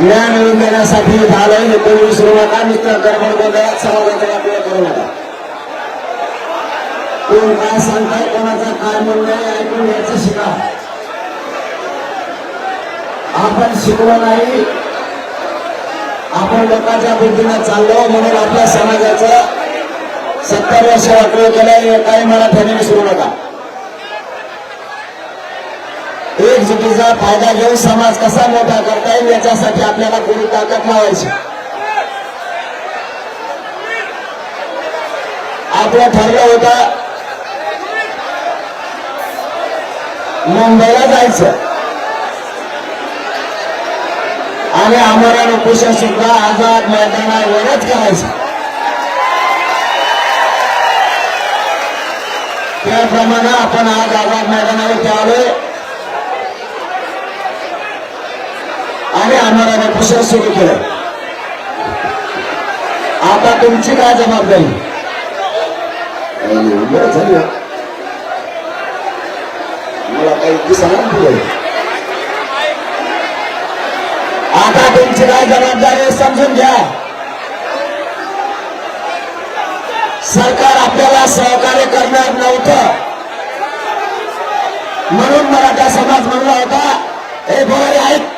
ज्ञान मिळवून देण्यासाठी झालंय कोणी विसरू नका मित्र गडबड गोंधळात समाजाचा वापर करू नका कोण काय सांगताय कोणाचा काय म्हणणं ऐकून घ्यायचं शिका. आपण शिकलो नाही. आपण लोकांच्या बुद्धीनं चाललो म्हणून आपल्या समाजाचं सत्तर वर्ष वाटलं केलं काही मराठ्याने विसरू नका. एकजुटीचा फायदा घेऊन समाज कसा मोठा करता येईल याच्यासाठी आपल्याला पुरी ताकद लावायची. आपलं ठरलं होतं मुंबईला जायचं. आणि आम्हाला उपोषण सुद्धा आझाद मैदानावरच करायचं त्याप्रमाणे आपण आज आझाद मैदानावर आलोय आम्हाला उपोषण सुरू केलं. आता तुमची काय जबाबदारी? बरं. मला काही आता तुमची काय जबाबदारी समजून घ्या. सरकार आपल्याला सहकार्य करणार नव्हतं. म्हणून मराठा समाज म्हणला होता हे बोलारे आहेत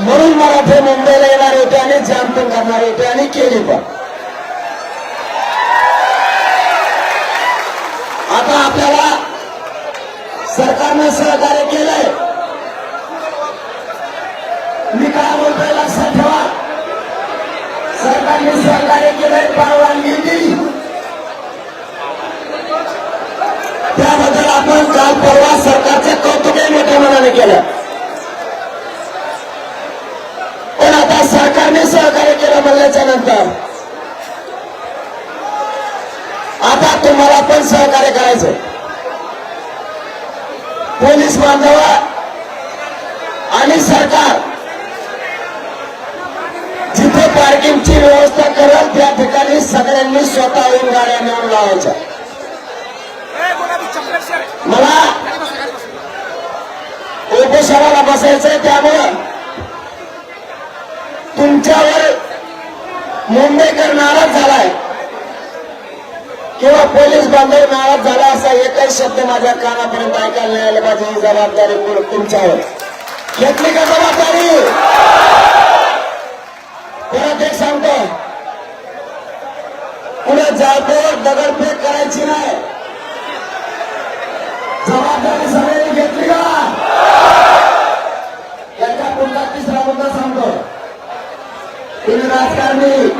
म्हणून मराठे मुंबईला येणार होते आणि जाम पण करणार होते आणि केली पण. आता आपल्याला सरकारनं सहकार्य झाल्याच्यानंतर. आता तुम्हाला पण सहकार्य करायचं पोलीस बांधव आणि सरकार जिथे पार्किंगची व्यवस्था करत त्या ठिकाणी सगळ्यांनी स्वतःहून गाड्या नेऊन लावायच्या. मला उपोषणाला बसायचंय त्यामुळं तुमच्यावर मुंबईकर नाराज झालाय. किंवा पोलीस बांधव नाराज झाला असा एकही शब्द माझ्या कानापर्यंत ऐकायला नाही आला. पाहिजे ही जबाबदारी तुमच्यावर. घेतली का जबाबदारी? परत एक सांगतो. पुढे जाळपोर दगडफेक करायची नाही. जबाबदारी सगळ्यांनी घेतली का? याच्या पुढचा तिसरा मुद्दा सांगतो. तुम्ही राजकारणी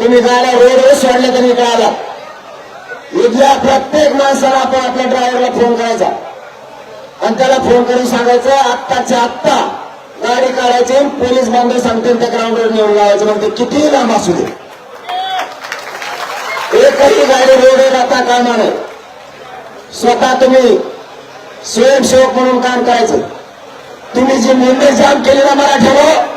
तुम्ही गाड्या रोडवर सोडल्या तरी कळाला इथल्या प्रत्येक माणसाला आपण आपल्या ड्रायव्हरला फोन करायचा. आणि त्याला फोन करून सांगायचं आत्ताच्या आत्ता गाडी काढायची पोलीस बांधव सांगतील त्या ग्राउंडवर नेऊन लावायचं. मग ते कितीही लांब असू दे. एकही गाडी रोडवर आता कामा नाही स्वतः तुम्ही स्वयंसेवक म्हणून काम करायचं. तुम्ही जी मुंबई जाम केली ना मराठीवर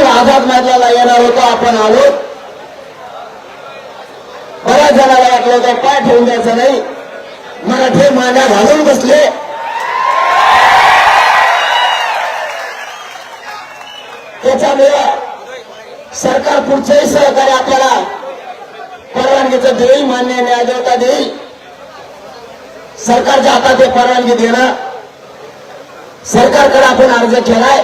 आझाद मैदानाला येणार होतो आपण आलो. बऱ्याच जणाला वाटलं होतं पाय ठेवून द्यायचं नाही. मराठे मांड्या घालून बसले. त्याच्यामुळे सरकार पुढचंही सहकार्य आपल्याला परवानगीचं देईल मान्य न्यायदेवता देईल. सरकारच्या हातात परवानगी देणं सरकारकडे आपण अर्ज केलाय.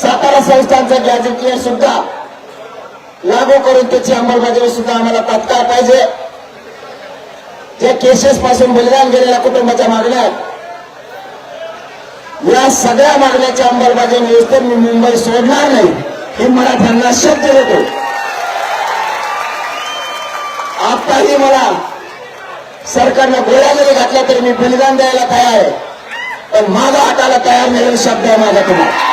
सातारा संस्थांचं गॅजेटियर सुद्धा लागू करून त्याची अंमलबजावणी सुद्धा आम्हाला तात्काळ पाहिजे. त्या केसेस पासून बलिदान गेलेल्या कुटुंबाच्या मागण्या आहेत. या सगळ्या मागण्याच्या अंमलबजावणी व्यवस्थेत मी मुंबई सोडणार नाही हे मराठ्यांना शब्द देतो. आताही मला सरकारनं गोळ्या जरी घातल्या तरी मी बलिदान द्यायला तयार आहे. पण माझा हाताला तयार नाही शब्द आहे माझा तुम्हाला.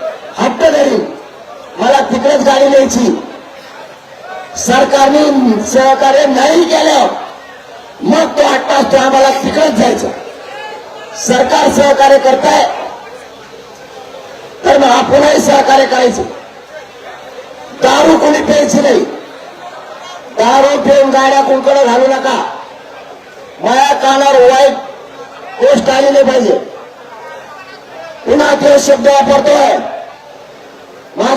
तिकडेच द्यायची. सरकारने सहकार्य नाही केलं मग तो आठ तास तो आम्हाला तिकडेच जायचं. सरकार सहकार्य करताय तर मग आपणही सहकार्य करायचं. दारू कोणी प्यायची नाही. दारू पिऊन गाड्या कुंकडे घालू नका. माया कानावर वाईट गोष्ट आली नाही पाहिजे. पुन्हा तो शब्द वापरतोय.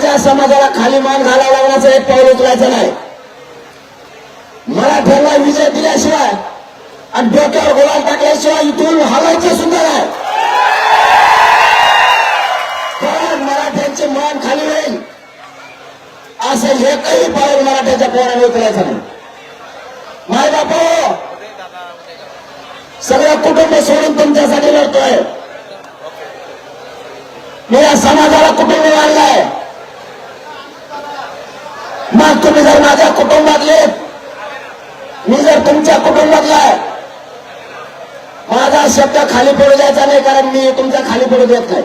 माझ्या समाजाला खाली मान घालावा लागण्याचं एक पाऊल उचलायचं नाही. मराठ्यांना विजय दिल्याशिवाय आणि डोक्यावर गोळा टाकल्याशिवाय इथून हलायचं सुद्धा नाही. कारण मराठ्यांचे मान खाली होईल असं एकही पाऊल मराठ्याच्या पोराने उचलायचं नाही. माय बापू हो. सगळं कुटुंब सोडून तुमच्यासाठी लढतोय. मी या समाजाला कुटुंब मानलाय मग तुम्ही जर माझ्या कुटुंबातले मी जर तुमच्या कुटुंबातला आहे माझा शब्द खाली पडू द्यायचा नाही कारण मी तुमचा खाली पडू देत नाही.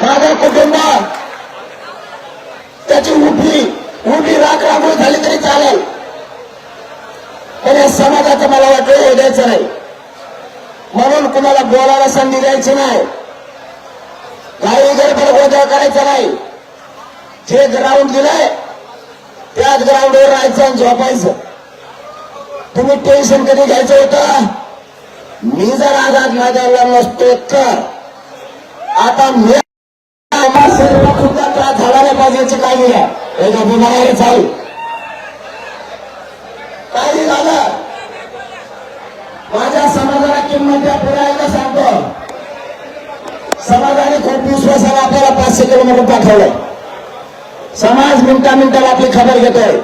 माझं कुटुंब त्याची उभी उभी राख रांगोळी झाली तरी चालेल. पण या समाजाचं मला वाटलं हे द्यायचं नाही. म्हणून कुणाला बोलायला संधी द्यायची नाही. काही गडबड गोंधळ करायचा नाही. जे ग्राउंड दिलंय त्याच ग्राउंडवर राहायचं आणि झोपायचं. तुम्ही टेन्शन कधी घ्यायचं होतं? मी जर आझाद मैदानाला नसतो तर. आता मी आम्हा सुद्धा त्रास झाला नाही पाहिजे याची काळजी घ्या. एका बिमारी चालू काही झालं माझ्या समाजाला किंमत द्या पुढे एकदा सांगतो. समाजाने खूप विश्वासाला आपल्याला पाचशे किलोमीटर पाठवलंय. समाज मिनिटा मिनिटाला आपली खबर घेतोय.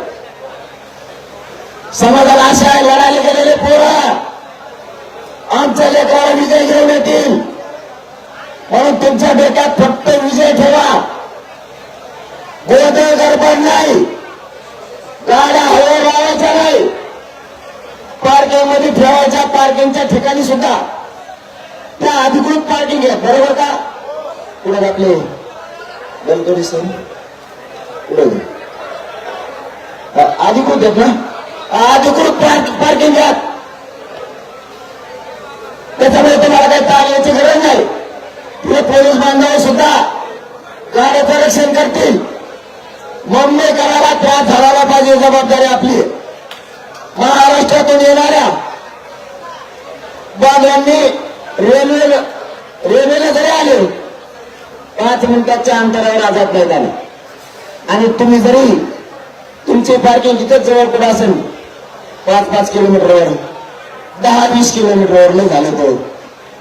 समाजाला अशा आहे लढायला गेलेले पोरं. आमच्या लेकराला विजय घेऊन येतील. म्हणून तुमच्या डोक्यात फक्त विजय ठेवा. गोदळ गडबड नाही. गाड्या हवा लावायच्या नाही. पार्किंगमध्ये ठेवायच्या पार्किंगच्या ठिकाणी सुद्धा. त्या अधिकृत पार्किंग आहे बरोबर का? पुढे आपले गणपती सर पुढे. अधिकृत आहेत ना? अधिकृत पार्किंग घ्या त्याच्यामुळे तुम्हाला काही ताण याची गरज नाही. पुढे पोलीस बांधव सुद्धा गाड्याचं रक्षण करतील. मम्मी करायला त्रास झाला पाहिजे जबाबदारी आपली. महाराष्ट्रातून येणाऱ्या बांधवांनी रेल्वे रेल्वेने जरी आले पाच मिनिटाच्या अंतरावर आझाद नाही झाले. आणि तुम्ही जरी तुमची पार्किंग तिथेच जवळ कुठे असेल पाच पाच किलोमीटरवर दहा वीस किलोमीटरवर नाही झालं तो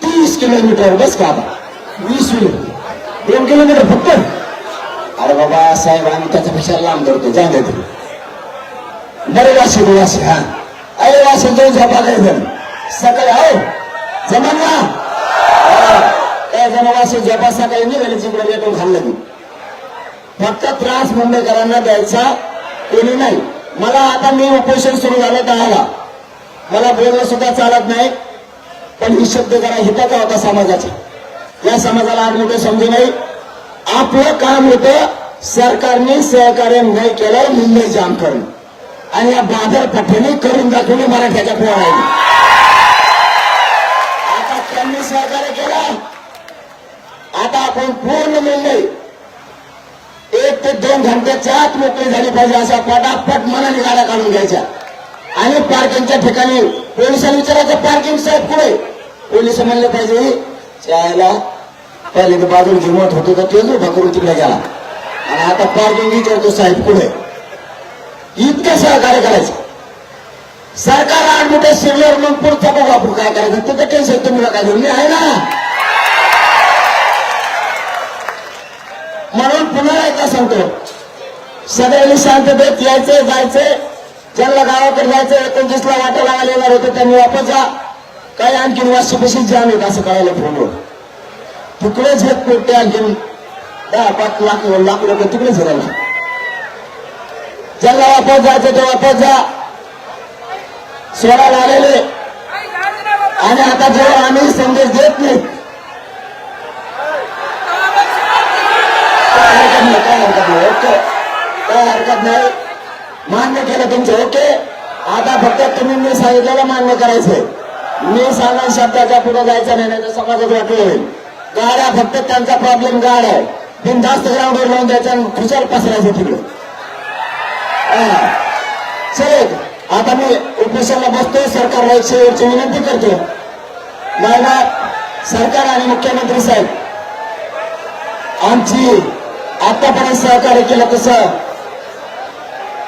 तीस किलोमीटर बस का आता वीस किलोमीटर दोन किलोमीटर फक्त? अरे बाबा साहेब आम्ही त्याच्यापेक्षा लांब धरतो. जाऊ दे. तुम्ही बरे वाशी दे वाशी हा. अरे वाशी जाऊन झोपा काय जण सकाळी हो. जमा ना? हा. काय जण वाशी झोपा सकाळी निघाली तिकडे लेटून खाल्लं मी फक्त त्रास मुंबईकरांना द्यायचा कोणी नाही. मला आता मी उपोषण सुरू झालं दहाला मला बोलणं सुद्धा चालत नाही. पण ही शब्द जरा हिताचा होता समाजाचा. या समाजाला आज मोठं समजू नाही. आपलं काम होतं सरकारने सहकार्य नाही केलं मुंबई जाम करणं आणि या बाजारपेठेने करून दाखवले मराठ्याच्या पोराने. आता त्यांनी सहकार्य केलं. आता आपण पूर्ण मुंबई एक ते दोन घंट्याच्या आत मोकळी झाली पाहिजे असा पटापट मनाने गाड्या काढून घ्यायच्या. आणि पार्किंगच्या ठिकाणी पोलिसांनी विचारायचं पार्किंग साहेब पुढे पोलीस म्हणले पाहिजे चायला पहिले तर बाजून घेमत होतो तर ते उभा करून तिकडे गेला. आणि आता पार्किंग विचारतो साहेब पुढे इतकं सहकार्य करायचं सरकार आठ मोठ्या सिनियर मग पुढचा बघा आपण काय करायचं. तिथं टेन्शन तुम्ही काय घेऊन आहे ना. म्हणून पुन्हा एकदा सांगतो. सगळ्यांनी शांततेत यायचे जायचे. ज्यांना गावाकडे जायचं एकोणतीसला वाटा लावायला येणार होते त्यांनी वापस जा. काही आणखीन वाशीपाशी जाम येत असं कळायला फोनवर. तिकडेच हे पोटे आणखीन दहा पाच लाख लाख लोक तिकडेच राहिले. ज्यांना वापस जायचं ते वापस जा. सोडायला आलेले आणि आता जेव्हा आम्ही संदेश देत नाही काय हरकत नाही काय हरकत नाही ओके काय हरकत नाही मान्य केलं तुमचं ओके आता फक्त तुम्ही मी सांगितलेलं मान्य करायचंय मी सांगा शब्दाच्या पुढे जायचं नाही नाही तर समाजात वाटलं होईल गाड्या फक्त त्यांचा प्रॉब्लेम गाड आहे बिनधास्त ग्राउंडवर लावून द्यायचं आणि खुशाल पसरायचं तिकडे हा. चल आता मी उपोषणला बसतोय सरकारला एक शेवटची विनंती करतो मला सरकार आणि मुख्यमंत्री साहेब आमची आतापर्यंत सहकार्य केलं तसं.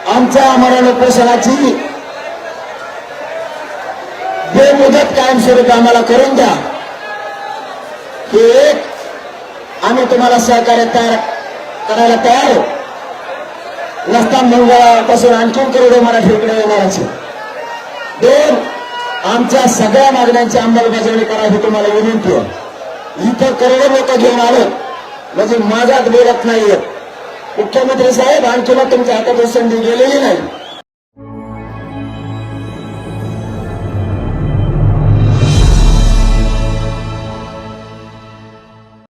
आमच्या मरण उपोषणाची बेमुदत कायमस्वरूपी आम्हाला करून द्या. हे एक आम्ही तुम्हाला सहकार्य तयार करायला तयार आहोत. नसता मंगळापासून आणखीन करोडो मराठीकडे येणाराचे दोन आमच्या सगळ्या मागण्यांची अंमलबजावणी करा ही तुम्हाला विनंती आहे. इथं करोडो लोक घेऊन आलो म्हणजे माझ्यात बोलत नाहीये. मुख्यमंत्री साहेब आणखी मग तुमच्या हातातून संधी गेलेली नाही.